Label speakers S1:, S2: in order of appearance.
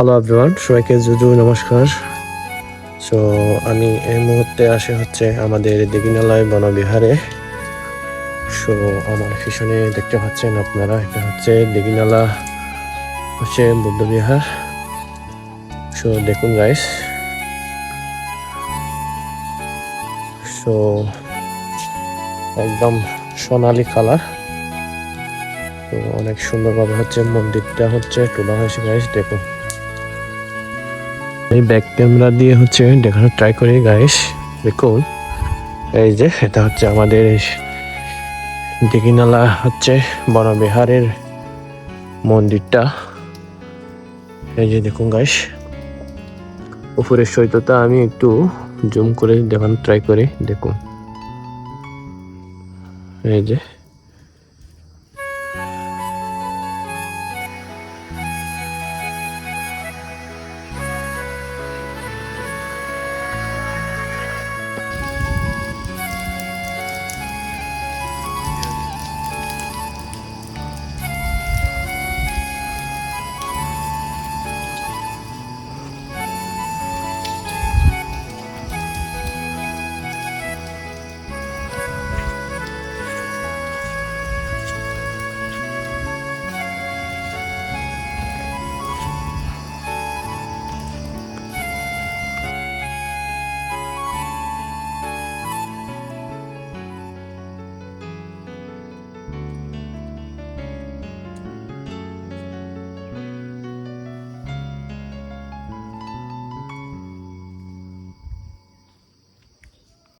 S1: Hello everyone সবাইকে জুজু নমস্কার। So আমি এই মুহূর্তে আসে হচ্ছে আমাদের দিঘিনালয় বনবিহারে। সো আমার পিছনে দেখতে পাচ্ছেন আপনারা, এটা হচ্ছে দিঘিনালা হচ্ছে বুদ্ধবিহার। সো দেখুন গাইস সো একদম সোনালি কালার। তো, অনেক সুন্দরভাবে হচ্ছে মন্দিরটা হচ্ছে তোলা হয়েছে গাইস দেখুন। এই ব্যাক ক্যামেরা দিয়ে হচ্ছে দেখানোর ট্রাই করি গাইস দেখুন। এই যে, এটা হচ্ছে আমাদের দিঘিনালা হচ্ছে বনবিহারের মন্দিরটা। এই যে, দেখুন গাইস উপরের সৈকতটা আমি একটু জুম করে দেখানোর ট্রাই করি, দেখুন। এই যে